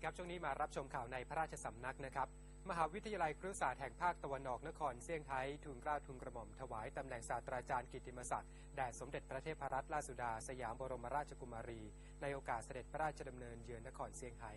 ดีครับ ช่วงนี้มารับชมข่าวในพระราชสำนักนะครับ มหาวิทยาลัยครุศาสตร์แห่งภาคตะวันออกนครเซี่ยงไฮ้ทุนกล้าทุนกระหม่อมถวายตำแหน่งศาสตราจารย์กิตติมศักดิ์แด่สมเด็จพระเทพรัตนราชสุดา สยามบรมราชกุมารี ในโอกาสเสด็จพระราชดำเนินเยือนนครเซี่ยงไฮ้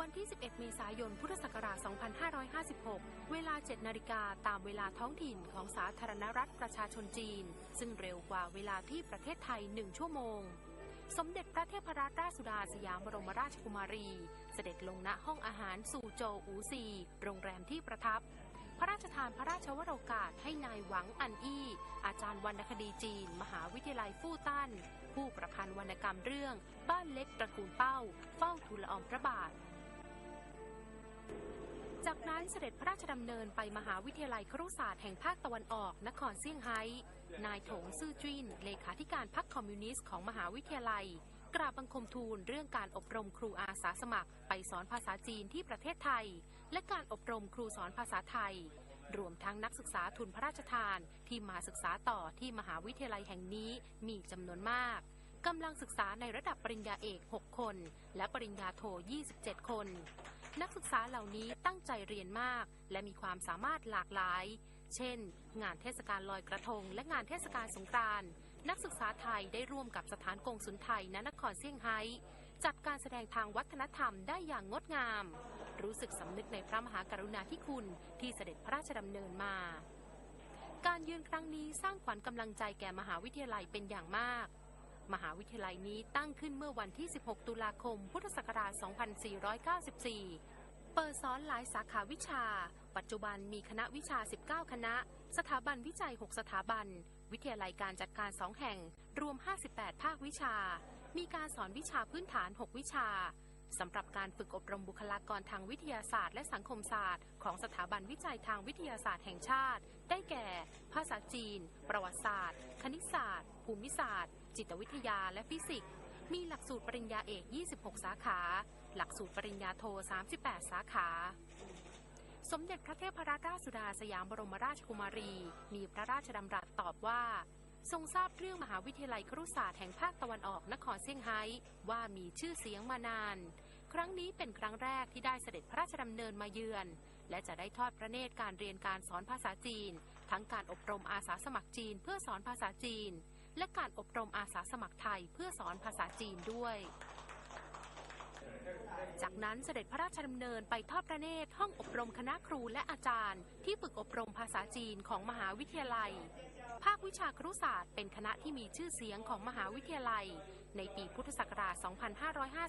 วันที่ 11 เมษายน พุทธศักราช 2556 เวลา 7 นาฬิกาตามเวลาท้องถิ่นของสาธารณรัฐประชาชนจีน ซึ่งเร็วกว่าเวลาที่ประเทศไทย 1 ชั่วโมง สมเด็จพระเทพรัตนราชสุดาสยามบรมราชกุมารี เสด็จลงณห้องอาหารสู่โจวอูซี โรงแรมที่ประทับ พระราชทานพระราชวโรกาสให้นายหวังอันอี้ อาจารย์วรรณคดีจีน มหาวิทยาลัยฟู่ตันผู้ประพันธ์วรรณกรรมเรื่อง บ้านเล็กตระกูลเป้า เฝ้าทูลอองพระบาท จากนั้นเสด็จพระราชดำเนินไปมหาวิทยาลัยครุศาสตร์แห่งภาคตะวันออก นครเซี่ยงไฮ้ นายถงซื่อจิ้นเลขาธิการพรรคคอมมิวนิสต์ของมหาวิทยาลัย กราบบังคมทูลเรื่องการอบรมครูอาสาสมัคร ไปสอนภาษาจีนที่ประเทศไทย และการอบรมครูสอนภาษาไทย รวมทั้งนักศึกษาทุนพระราชทานที่มาศึกษาต่อที่มหาวิทยาลัยแห่งนี้มีจำนวนมากกำลังศึกษาในระดับปริญญาเอก 6 คน และปริญญาโท 27 คน นักศึกษาเหล่านี้ตั้งใจเรียนมาก และมีความสามารถหลากหลาย เช่น งานเทศกาลลอยกระทง และงานเทศกาลสงกรานต์นักศึกษาไทยได้ร่วมกับสถานกงสุลไทยณนครเซี่ยงไฮ้จัดการแสดงทางวัฒนธรรมได้อย่างงดงาม รู้สึกสำนึกในพระมหากรุณาธิคุณที่เสด็จพระราชดำเนินมา การยืนครั้งนี้สร้างขวัญกำลังใจแก่มหาวิทยาลัยเป็นอย่างมาก มหาวิทยาลัยนี้ตั้งขึ้นเมื่อวันที่ 16 ตุลาคม พุทธศักราช 2494 เปิดสอนหลายสาขาวิชา ปัจจุบันมีคณะวิชา 19 คณะ สถาบันวิจัย 6 สถาบัน วิทยาลัยการจัดการ 2 แห่ง รวม 58 ภาควิชา มีการสอนวิชาพื้นฐาน 6 วิชาสำหรับการฝึกอบรมบุคลากรทางวิทยาศาสตร์และสังคมศาสตร์ ของสถาบันวิจัยทางวิทยาศาสตร์แห่งชาติ ได้แก่ ภาษาจีน ประวัติศาสตร์ คณิตศาสตร์ ภูมิศาสตร์ จิตวิทยาและฟิสิกส์ มีหลักสูตรปริญญาเอก 26 สาขา หลักสูตรปริญญาโท 38 สาขา สมเด็จพระเทพรัตนราชสุดาสยามบรมราชกุมารี มีพระราชดำรัสตอบว่า ทรงทราบเรื่องมหาวิทยาลัยครุศาสตร์แห่งภาคตะวันออกนครเซี่ยงไฮ้ว่ามีชื่อเสียงมานาน ครั้งนี้เป็นครั้งแรกที่ได้เสด็จพระราชดำเนินมาเยือน และจะได้ทอดพระเนตรการเรียนการสอนภาษาจีน ทั้งการอบรมอาสาสมัครจีนเพื่อสอนภาษาจีน และการอบรมอาสาสมัครไทยเพื่อสอนภาษาจีนด้วย จากนั้นเสด็จพระราชดำเนินไปทอดพระเนตรห้องอบรมคณะครูและอาจารย์ ที่ฝึกอบรมภาษาจีนของมหาวิทยาลัย ภาควิชาครุศาสตร์เป็นคณะที่มีชื่อเสียงของมหาวิทยาลัย ในปีพุทธศักราช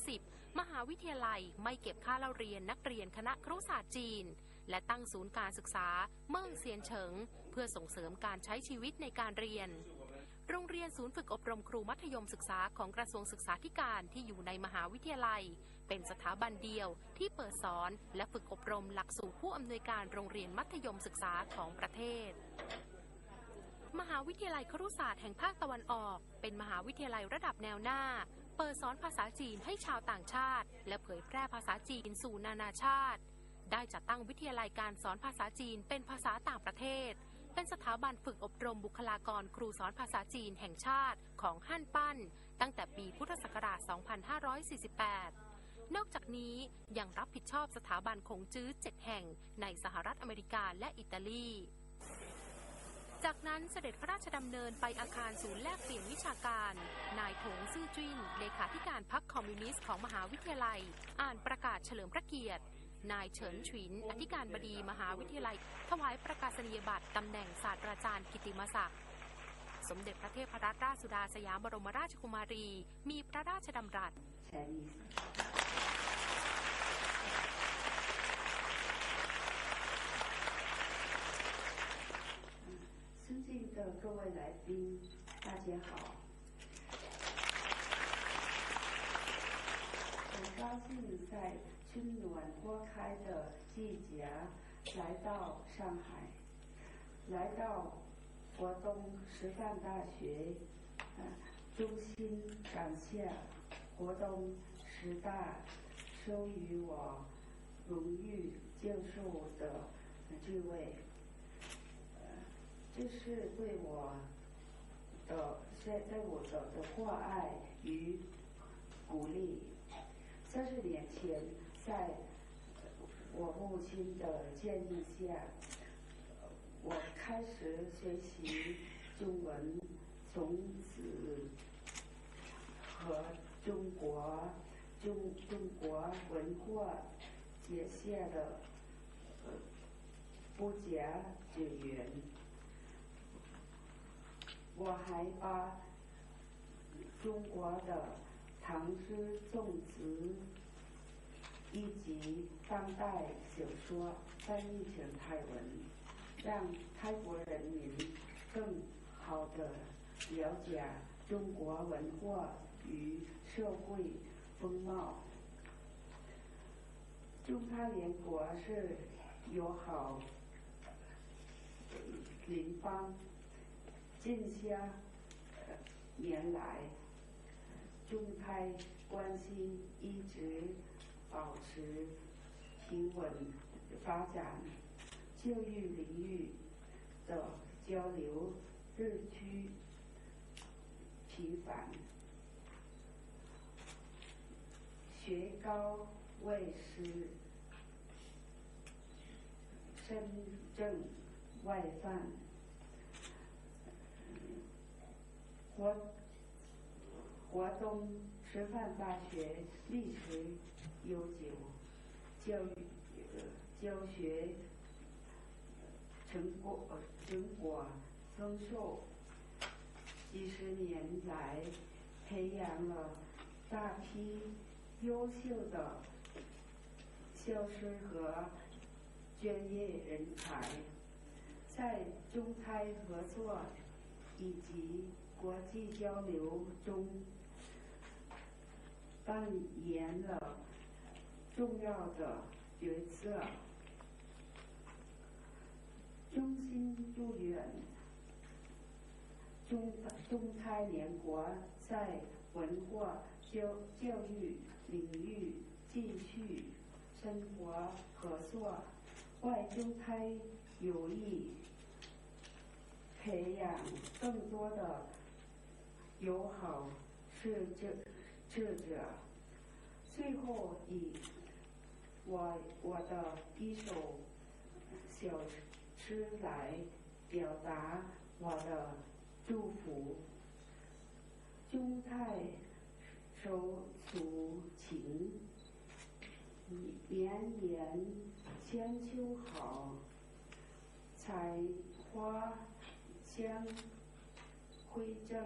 2550 มหาวิทยาลัยไม่เก็บค่าเล่าเรียนนักเรียนคณะครุศาสตร์จีนและตั้งศูนย์การศึกษาเมืองเซียนเฉิง เพื่อส่งเสริมการใช้ชีวิตในการเรียน โรงเรียนศูนย์ฝึกอบรมครูมัธยมศึกษาของกระทรวงศึกษาธิการที่อยู่ในมหาวิทยาลัย เป็นสถาบันเดียวที่เปิดสอนและฝึกอบรมหลักสูตรผู้อำนวยการโรงเรียนมัธยมศึกษาของประเทศ มหาวิทยาลัยครุศาสตร์แห่งภาคตะวันออก เป็นมหาวิทยาลัยระดับแนวหน้า เปิดสอนภาษาจีนให้ชาวต่างชาติ และเผยแพร่ภาษาจีนสู่นานาชาติ ได้จัดตั้งวิทยาลัยการสอนภาษาจีนเป็นภาษาต่างประเทศ เป็นสถาบันฝึกอบรมบุคลากรครูสอนภาษาจีนแห่งชาติของฮั่นปั้น ตั้งแต่ปีพุทธศักราช 2548 นอกจากนี้ยังรับผิดชอบสถาบันคงจื้อ 7 แห่งในสหรัฐอเมริกาและอิตาลี จากนั้นเสด็จพระราชดำเนินไปอาคารศูนย์แลกเปลี่ยนวิชาการ นายถงซื่อจิ้นเลขาธิการพรรคคอมมิวนิสต์ของมหาวิทยาลัย อ่านประกาศเฉลิมพระเกียรติ นายเฉินฉิน อธิการบดีมหาวิทยาลัย ถวายประกาศนียบัตรตำแหน่งศาสตราจารย์กิติมศักดิ์ สมเด็จพระเทพรัตนราชสุดาสยามบรมราชกุมารี มีพระราชดำรัส Chinese。尊敬的各位来宾，大家好。很高兴在 春暖花开的季节来到上海，来到佛东师范大学，呃，衷心感谢活动师大授予我荣誉教授的职位，呃，这是对我的对对我的的关爱与鼓励。三十年前，在我母亲的建议下，我开始学习中文，从此和中国中中国文化结下了不解之缘。我还把中国的唐诗宋词以及当代小说翻译成泰文，让泰国人民更好的了解中国文化与社会风貌。中泰联国是友好邻邦。近些年来，中泰关系一直保持平稳发展，教育领域的交流日趋频繁，学高为师，深圳外范。活活动师范大学历史悠久，教育呃教学成果呃成果丰硕，几十年来培养了大批优秀的教师和专业人才，在中泰合作以及国际交流中扮演了重要的角色。衷心祝愿中中泰联国在文化教教育领域继续生活合作，为中泰友谊培养更多的友好社交智者。最后以我我的一首小诗来表达我的祝福。中泰手足情，绵延千秋好。采花香辉正，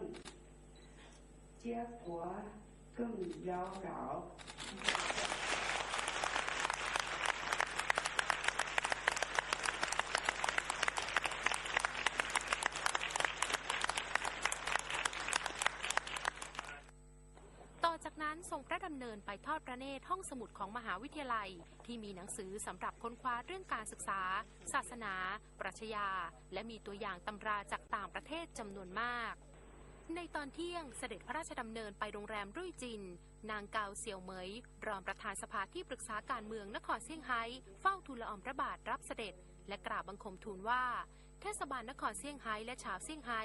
结果更妖娆。ต่อจากนั้นทรงพระดำเนินไปทอดพระเนตรห้องสมุดของมหาวิทยาลัย ที่มีหนังสือสำหรับค้นคว้าเรื่องการศึกษา ศาสนา ปรัชญา และมีตัวอย่างตำราจากต่างประเทศจำนวนมาก ในตอนเที่ยงเสด็จพระราชดำเนินไปโรงแรมรุ่ยจิน นางเกาเสี่ยวเหมย รองประธานสภาที่ปรึกษาการเมืองนครเซี่ยงไฮ้เฝ้าทูลละอองพระบาทรับเสด็จ และกราบบังคมทูลว่า เทศบาลนครเซี่ยงไฮ้และชาวเซี่ยงไฮ้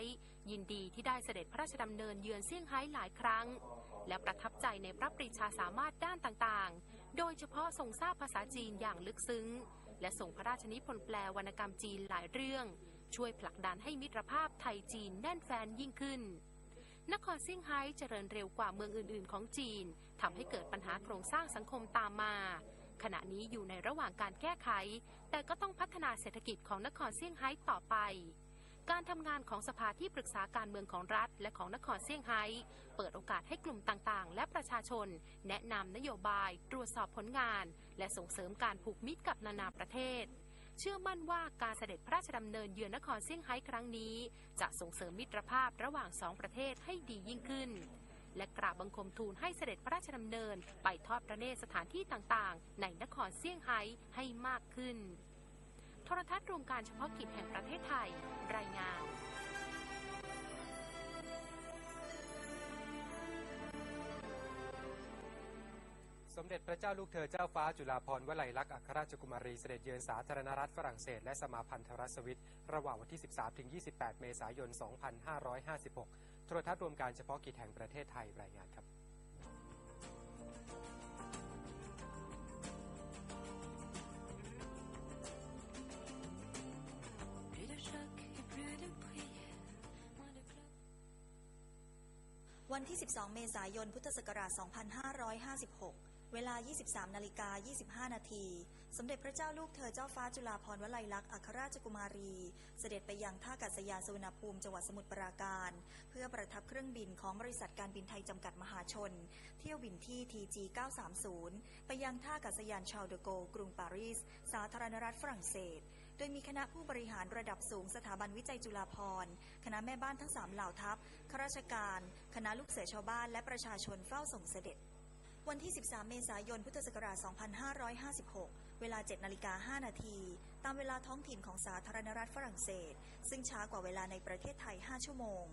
ยินดีที่ได้เสด็จพระราชดำเนินเยือนเซี่ยงไฮ้หลายครั้ง และประทับใจในพระปรีชาสามารถด้านต่างๆ โดยเฉพาะทรงทราบภาษาจีนอย่างลึกซึ้ง และส่งพระราชนิพนธ์แปลวรรณกรรมจีนหลายเรื่อง ช่วยผลักดันให้มิตรภาพไทยจีนแน่นแฟนยิ่งขึ้น นครเซี่ยงไฮ้เจริญเร็วกว่าเมืองอื่น ๆ ของจีนทำให้เกิดปัญหาโครงสร้างสังคมตามมา ขณะนี้อยู่ในระหว่างการแก้ไข แต่ก็ต้องพัฒนาเศรษฐกิจของนครเซี่ยงไฮ้ต่อไป การทำงานของสภาที่ปรึกษาการเมืองของรัฐ และของนครเซี่ยงไฮ้เปิดโอกาสให้กลุ่มต่างๆ และประชาชน แนะนำนโยบาย ตรวจสอบผลงาน และส่งเสริมการผูกมิตรกับนานาประเทศ เชื่อมั่นว่าการเสด็จพระราชดำเนินเยือนนครเซี่ยงไฮ้ครั้งนี้ จะส่งเสริมมิตรภาพระหว่างสองประเทศให้ดียิ่งขึ้น และกราบบังคมทูลให้เสด็จพระราชดำเนิน ไปทอดพระเนตรสถานที่ต่างๆ ในนครเซี่ยงไฮ้ให้มากขึ้น โทรทัศน์รวมการเฉพาะกิจแห่งประเทศไทย รายงาน สมเด็จพระเจ้าลูกเธอเจ้าฟ้าจุฬาภรณ์วลัยลักษณ์อัครราชกุมารีเสด็จเยือนสาธารณรัฐฝรั่งเศส และสมาพันธรัฐสวิตระหว่างวันที่ 13 ถึง 28 เมษายน 2556 โทรทัศน์รวมการเฉพาะกิจแห่งประเทศไทยรายงานครับวันที่ 12 เมษายน พุทธศักราช 2556 เวลา 23 นาฬิกา 25 นาที สมเด็จพระเจ้าลูกเธอเจ้าฟ้าจุฬาภรณ์วลัยลักษณ์อัครราชกุมารี เสด็จไปยังท่าอากาศยานสุวรรณภูมิจังหวัดสมุทรปราการ เพื่อประทับเครื่องบินของบริษัทการบินไทยจำกัดมหาชน เที่ยวบินที่ TG 930 ไปยังท่าอากาศยานชาลเดโกกรุงปารีส สาธารณรัฐฝรั่งเศส โดยมีคณะผู้บริหารระดับสูงสถาบันวิจัยจุฬาภรณ์คณะแม่บ้านทั้งสามเหล่าทัพข้าราชการ คณะลูกเสือชาวบ้านและประชาชนเฝ้าส่งเสด็จ วันที่ 13 เมษายน พุทธศักราช 2556 เวลา 7 นาฬิกา 5 นาที ตามเวลาท้องถิ่นของสาธารณรัฐฝรั่งเศส ซึ่งช้ากว่าเวลาในประเทศไทย 5 ชั่วโมง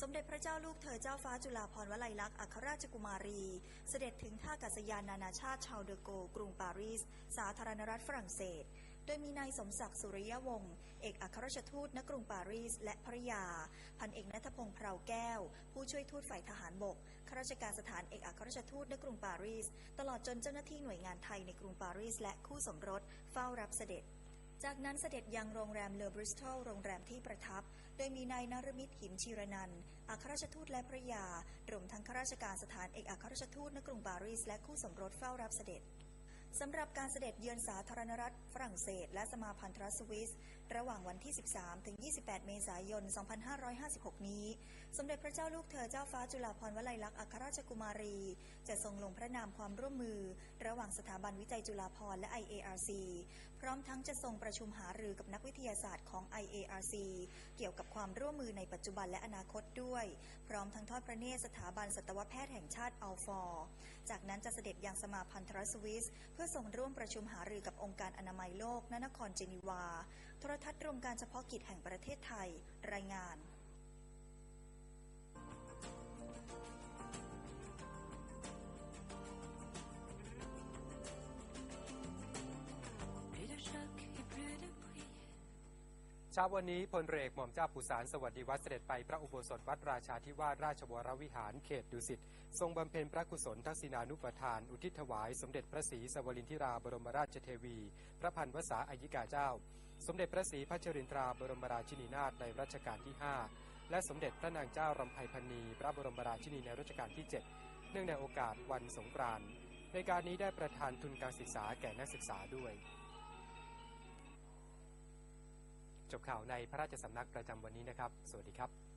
สมเด็จพระเจ้าลูกเธอเจ้าฟ้าจุฬาภรณ์วลัยลักษณ์อัครราชกุมารี เสด็จถึงท่าอากาศยานนานาชาติชาร์ลเดอโก กรุงปารีส สาธารณรัฐฝรั่งเศส โดยมีนายสมศักดิ์สุริยวงศ์ เอกอัครราชทูตณกรุงปารีส และภรยา พันเอกนัทพงษ์เพราแก้ว ผู้ช่วยทูตฝ่ายทหารบกข้าราชการสถานเอกอัครราชทูตณกรุงปารีส ตลอดจนเจ้าหน้าที่หน่วยงานไทยในกรุงปารีส และคู่สมรสเฝ้ารับเสด็จจากนั้นเสด็จยังโรงแรมเลอบริสตอลโรงแรมที่ประทับ โดยมีนายนรมิตหิมชีรนัน อัครราชทูตและภริยารวมทั้งข้าราชการสถานเอกอัครราชทูตณกรุงปารีสและคู่สมรสเฝ้ารับเสด็จ สำหรับการเสด็จเยือนสาธารณรัฐฝรั่งเศส และสมาพันธรัฐสวิส ระหว่างวันที่ 13 ถึง 28 เมษายน 2556 นี้ สมเด็จพระเจ้าลูกเธอเจ้าฟ้าจุฬาภรณ์วลัยลักษณ์อัครราชกุมารี จะทรงลงพระนามความร่วมมือ ระหว่างสถาบันวิจัยจุฬาภรณ์และ IARC พร้อมทั้งจะทรงประชุมหารือกับนักวิทยาศาสตร์ของ IARC เกี่ยวกับความร่วมมือในปัจจุบันและอนาคตด้วย พร้อมทั้งทอดพระเนตรสถาบันสัตวแพทย์แห่งชาติอัลฟอร์ จากนั้นจะเสด็จยังสมาพันธรัฐสวิสพื่อส่งร่วมประชุมหารือกับองค์การอนามัยโลกณนครเจนีวา โทรทัศน์รวมการเฉพาะกิจแห่งประเทศไทย รายงาน ช้าวันนี้พลเรือกหม่อมเจ้าปุสารสวัสดิวัฒน์เสด็จไปพระอุโบสถวัดราชาธิวาสราชวรวิหารเขตดุสิตทรงบำเพ็ญพระกุศลทักษิณานุปทาน อุทิศถวาย สมเด็จพระศรีสวรินทิราบรมราชเทวี พระพันวษาอายิกาเจ้า สมเด็จพระศรีพัชรินทราบรมราชินีนาถในรัชกาลที่ 5 และสมเด็จพระนางเจ้ารำไพพันนีพระบรมราชินีในรัชกาลที่ 7 เนื่องในโอกาสวันสงกรานต์ในการนี้ได้ประทานทุนการศึกษาแก่นักศึกษาด้วย จบข่าวในพระราชสำนักประจำวันนี้นะครับ สวัสดีครับ